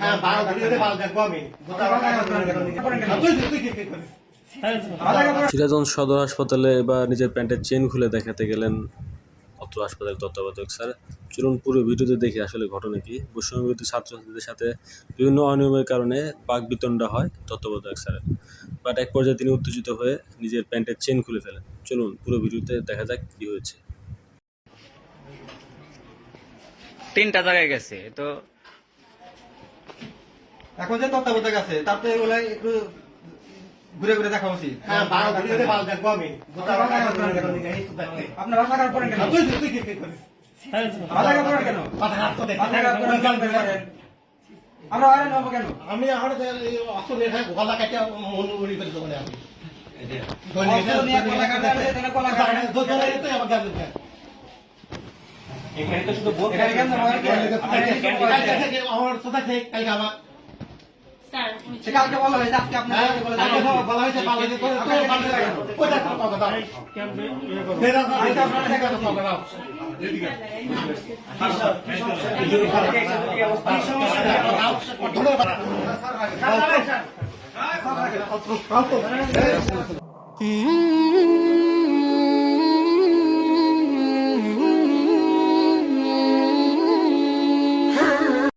হ্যাঁ বারো বাল দেখব আমি। করিস সিরাজগঞ্জ সদর হাসপাতালে এবার নিজের প্যান্টের চেন খুলে দেখাতে গেলেন অত্র হাসপাতালের তত্ত্বাবধায়ক স্যার। চলুন পুরো ভিডিওতে দেখি আসলে ঘটনা কি। বৈষম্যবিরোধী ছাত্রছাত্রীদের সাথে বিভিন্ন অনিয়মের কারণে পাক বিতণ্ডা হয় তত্ত্বাবধায়ক স্যারের। বাট এক পর্যায়ে তিনি উত্তেজিত হয়ে নিজের প্যান্টের চেন খুলে ফেলেন। চলুন পুরো ভিডিওতে দেখা যাক কি হয়েছে। তিনটা জায়গায় গেছে। তো এখন যে তত্ত্বাবধায়ক আছে তাতে এগুলো একটু ঘুরে ঘুরে দেখা উচিত। হ্যাঁ আপনার কেন? তো? আমরা হয়রান হব কেন? আমি আমার অসল এখানে গলা কাটে মন উড়ি করে দেবো আমি। তো শুধু আমার কে- আমার সাথে থেকে কালকে আমার। কালকে বলা হয়েছে আজকে আপনার হ্যাঁ, বলে হয়েছে। পাল্লা